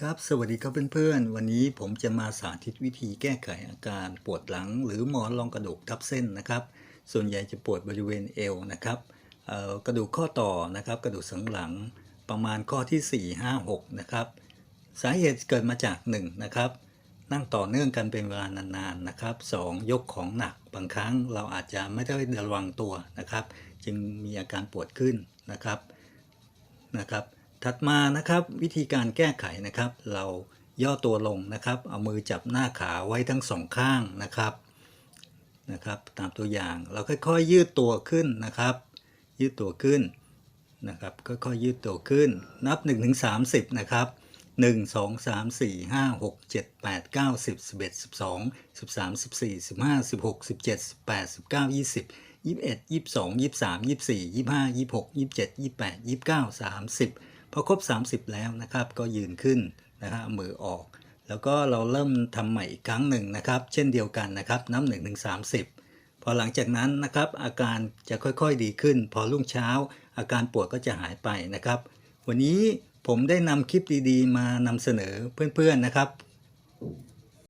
ครับสวัสดีครับเพื่อนๆ วันนี้ผมจะมาสาธิตวิธีแก้ไขอาการปวดหลัง หรือหมอนรองกระดูกทับเส้นนะครับ ส่วนใหญ่จะปวดบริเวณเอวนะครับกระดูกข้อต่อนะครับ กระดูกสันหลังประมาณข้อที่ 4 5 6 นะครับ สาเหตุเกิดมาจาก 1 นะครับ นั่งต่อเนื่องกันเป็นเวลานานๆนะครับ 2. ยกของหนักบางครั้งเราอาจจะไม่ได้ระวังตัวนะครับ จึงมีอาการปวดขึ้นนะครับนะครับ ถัดมานะครับวิธีการแก้ไขนะครับ เราย่อตัวลงนะครับ เอามือจับหน้าขาไว้ทั้งสองข้างนะครับนะครับ ตามตัวอย่างเราค่อยๆยืดตัวขึ้นนะครับ ยืดตัวขึ้นนะครับค่อยๆยืดตัวขึ้น นับ1ถึง30นะครับ1 2 3 4 5 6 7 8 9 10 11 12 13 14 15 16 17 18 19 20 21 22 23 24 25 26 27 28 29 30 พอครบ 30 แล้วนะครับก็ยืนขึ้นนะฮะเอามือออก แล้วก็เราเริ่มทำใหม่อีกครั้งหนึ่งนะครับ เช่นเดียวกันนะครับนับ1ถึง30พอหลังจากนั้นนะครับอาการจะค่อยๆดีขึ้น พอรุ่งเช้า อาการปวดก็จะหายไปนะครับ วันนี้ผมได้นำคลิปดีๆ มานำเสนอเพื่อนๆนะครับ